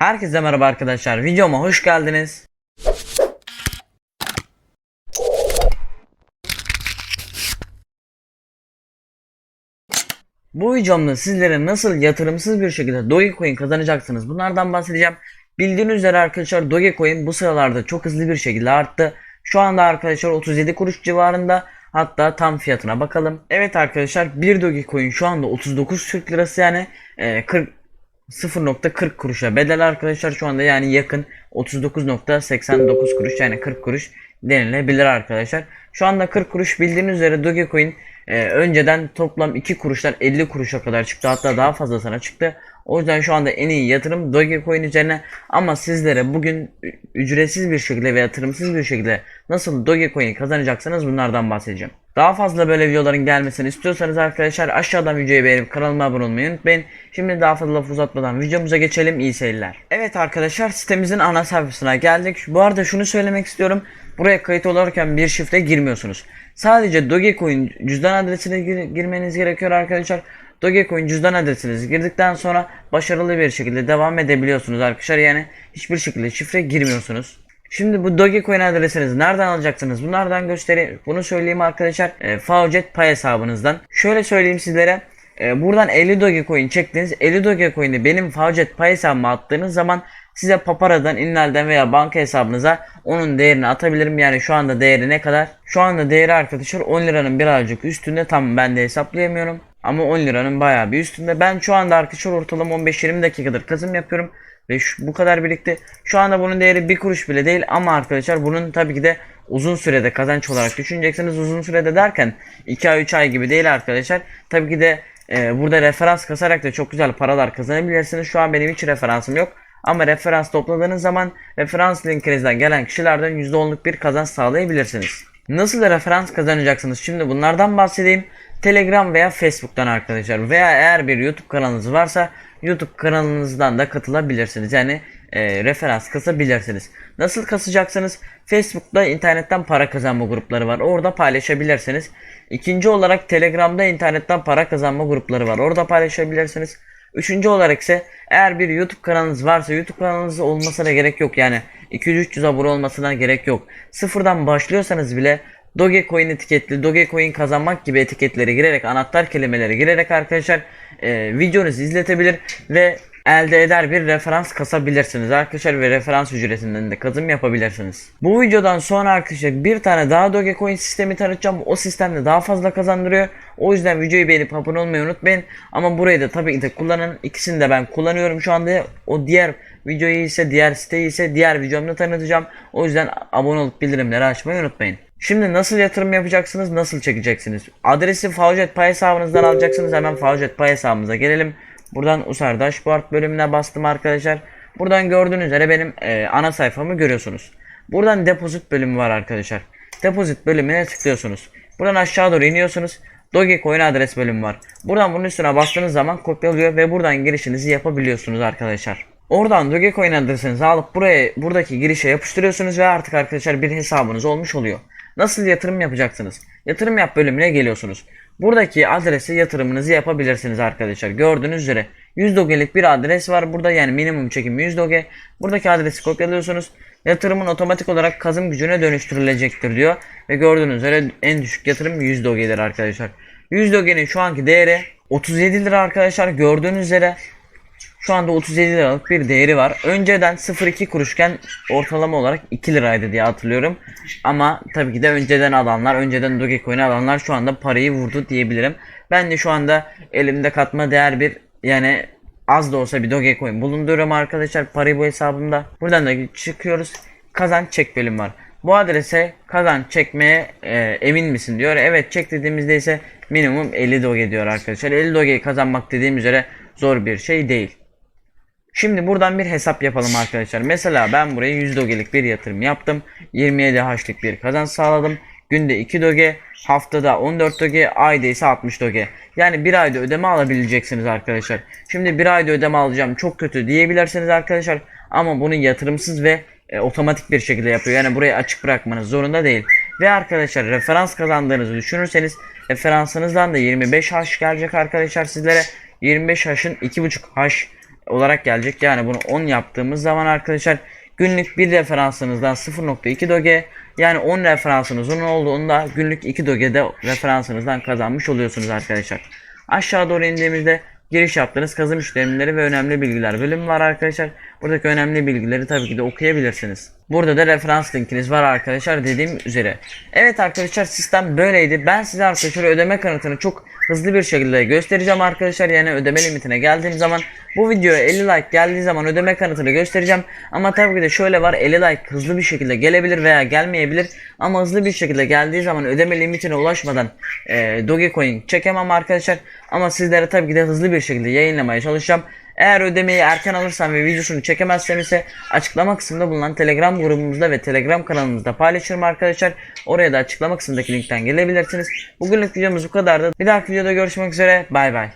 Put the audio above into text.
Herkese merhaba arkadaşlar. Videoma hoş geldiniz. Bu videomda sizlere nasıl yatırımsız bir şekilde Dogecoin kazanacaksınız bunlardan bahsedeceğim. Bildiğiniz üzere arkadaşlar Dogecoin bu sıralarda çok hızlı bir şekilde arttı. Şu anda arkadaşlar 37 kuruş civarında. Hatta tam fiyatına bakalım. Evet arkadaşlar 1 Dogecoin şu anda 39 Türk lirası yani e, 40 0.40 kuruşa bedel arkadaşlar şu anda yani yakın 39.89 kuruş yani 40 kuruş denilebilir arkadaşlar. Şu anda 40 kuruş bildiğiniz üzere Dogecoin e, önceden toplam 2 kuruştan 50 kuruşa kadar çıktı hatta daha fazlasına çıktı. O yüzden şu anda en iyi yatırım Dogecoin üzerine ama sizlere bugün ücretsiz bir şekilde ve yatırımsız bir şekilde nasıl Dogecoin kazanacaksınız bunlardan bahsedeceğim. Daha fazla böyle videoların gelmesini istiyorsanız arkadaşlar aşağıdan videoyu beğenip kanalıma abone olmayı unutmayın. Şimdi daha fazla laf uzatmadan videomuza geçelim iyi seyirler. Evet arkadaşlar sitemizin ana sayfasına geldik. Bu arada şunu söylemek istiyorum. Buraya kayıt olurken bir şifre girmiyorsunuz. Sadece Dogecoin cüzdan adresine gir- girmeniz gerekiyor arkadaşlar. Dogecoin cüzdan adresinizi girdikten sonra başarılı bir şekilde devam edebiliyorsunuz arkadaşlar. Yani hiçbir şekilde şifre girmiyorsunuz. Şimdi bu Dogecoin adresinizi nereden alacaksınız? Bunlardan göstereyim. Bunu söyleyeyim arkadaşlar. E, Faucet Pay hesabınızdan. Şöyle söyleyeyim sizlere. E, buradan 50 Dogecoin çektiniz. 50 Dogecoin'i benim Faucet Pay hesabıma attığınız zaman size Papara'dan, Innal'den veya banka hesabınıza onun değerini atabilirim. Yani şu anda değeri ne kadar? Şu anda değeri arkadaşlar 10 liranın birazcık üstünde. Tam ben de hesaplayamıyorum. Ama 10 liranın bayağı bir üstünde. Ben şu anda arkadaşlar ortalama 15-20 dakikadır kazım yapıyorum. Ve şu, bu kadar birlikte. Şu anda bunun değeri bir kuruş bile değil ama arkadaşlar bunun tabii ki de uzun sürede kazanç olarak düşüneceksiniz. Uzun sürede derken 2 ay 3 ay gibi değil arkadaşlar. Tabii ki de e, burada referans kasarak da çok güzel paralar kazanabilirsiniz. Şu an benim hiç referansım yok. Ama referans topladığınız zaman referans linkinizden gelen kişilerden %10'luk bir kazanç sağlayabilirsiniz. Nasıl referans kazanacaksınız? Şimdi bunlardan bahsedeyim. Telegram veya Facebook'tan arkadaşlar veya eğer bir YouTube kanalınız varsa YouTube kanalınızdan da katılabilirsiniz. Yani e, referans kasabilirsiniz. Nasıl kasacaksınız? Facebook'ta internetten para kazanma grupları var. Orada paylaşabilirsiniz. İkinci olarak Telegram'da internetten para kazanma grupları var. Orada paylaşabilirsiniz. Üçüncü olarak ise eğer bir YouTube kanalınız varsa YouTube kanalınız olmasına gerek yok. Yani 200-300 abone olmasına gerek yok. Sıfırdan başlıyorsanız bile Dogecoin etiketli, Dogecoin kazanmak gibi etiketleri girerek, anahtar kelimeleri girerek arkadaşlar e, videonuzu izletebilir ve elde eder bir referans kasabilirsiniz arkadaşlar ve referans ücretinden de kazım yapabilirsiniz. Bu videodan sonra arkadaşlar bir tane daha Dogecoin sistemi tanıtacağım. O sistemde daha fazla kazandırıyor. O yüzden videoyu beğenip abone olmayı unutmayın. Ama burayı da tabii ki de kullanın. İkisini de ben kullanıyorum şu anda. O diğer videoyu ise diğer siteyi ise diğer videomda tanıtacağım. O yüzden abone olup bildirimleri açmayı unutmayın. Şimdi nasıl yatırım yapacaksınız, nasıl çekeceksiniz? Adresi Faucet Pay hesabınızdan alacaksınız. Hemen Faucet Pay hesabımıza gelelim. Buradan Usar Dashboard bölümüne bastım arkadaşlar. Buradan gördüğünüz üzere benim e, ana sayfamı görüyorsunuz. Buradan depozit bölümü var arkadaşlar. Depozit bölümüne tıklıyorsunuz. Buradan aşağı doğru iniyorsunuz. Dogecoin adres bölümü var. Buradan bunun üstüne bastığınız zaman kopyalıyor ve buradan girişinizi yapabiliyorsunuz arkadaşlar. Oradan Dogecoin adresinizi alıp buraya buradaki girişe yapıştırıyorsunuz ve artık arkadaşlar bir hesabınız olmuş oluyor. Nasıl yatırım yapacaksınız? Yatırım yap bölümüne geliyorsunuz. Buradaki adrese yatırımınızı yapabilirsiniz arkadaşlar. Gördüğünüz üzere 100 doge'lik bir adres var burada yani minimum çekim 100 doge. Buradaki adresi kopyalıyorsunuz. Yatırımın otomatik olarak kazım gücüne dönüştürülecektir diyor. Ve gördüğünüz üzere en düşük yatırım 100 doge'dir arkadaşlar. 100 doge'nin şu anki değeri 37 lira arkadaşlar gördüğünüz üzere. Şu anda 37 liralık bir değeri var. Önceden 0.2 kuruşken ortalama olarak 2 liraydı diye hatırlıyorum. Ama tabii ki de önceden alanlar, önceden Dogecoin'i alanlar şu anda parayı vurdu diyebilirim. Ben de şu anda elimde katma değer bir yani az da olsa bir Dogecoin bulunduruyorum arkadaşlar parayı bu hesabımda. Buradan da çıkıyoruz. Kazanç çek bölüm var. Bu adrese kazanç çekmeye e, emin misin diyor. Evet çek dediğimizde ise minimum 50 doge diyor arkadaşlar. 50 doge kazanmak dediğim üzere zor bir şey değil. Şimdi buradan bir hesap yapalım arkadaşlar. Mesela ben buraya 100 doge'lik bir yatırım yaptım. 27 haşlık bir kazanç sağladım. Günde 2 doge, haftada 14 doge, ayda ise 60 doge. Yani bir ayda ödeme alabileceksiniz arkadaşlar. Şimdi bir ayda ödeme alacağım çok kötü diyebilirsiniz arkadaşlar. Ama bunu yatırımsız ve e, otomatik bir şekilde yapıyor. Yani burayı açık bırakmanız zorunda değil. Ve arkadaşlar referans kazandığınızı düşünürseniz referansınızdan da 25 haş gelecek arkadaşlar sizlere. 25 haşın 2.5 haş olarak gelecek. Yani bunu 10 yaptığımız zaman arkadaşlar günlük bir referansınızdan 0.2 doge yani 10 referansınızın olduğunda günlük 2 doge'de referansınızdan kazanmış oluyorsunuz arkadaşlar. Aşağı doğru indiğimizde giriş yaptığınız kazım işlemleri ve önemli bilgiler bölümü var arkadaşlar. Buradaki önemli bilgileri tabii ki de okuyabilirsiniz. Burada da referans linkiniz var arkadaşlar dediğim üzere. Evet arkadaşlar sistem böyleydi. Ben size arkadaşlar ödeme kanıtını çok hızlı bir şekilde göstereceğim arkadaşlar. Yani ödeme limitine geldiğim zaman bu videoya 50 like geldiği zaman ödeme kanıtını göstereceğim. Ama tabii ki de şöyle var 50 like hızlı bir şekilde gelebilir veya gelmeyebilir. Ama hızlı bir şekilde geldiği zaman ödeme limitine ulaşmadan e, Dogecoin çekemem arkadaşlar. Ama sizlere tabii ki de hızlı bir şekilde yayınlamaya çalışacağım. Eğer ödemeyi erken alırsam ve videosunu çekemezsem ise açıklama kısmında bulunan Telegram grubumuzda ve Telegram kanalımızda paylaşırım arkadaşlar. Oraya da açıklama kısmındaki linkten gelebilirsiniz. Bugünlük videomuz bu kadardı. Bir dahaki videoda görüşmek üzere. Bay bay.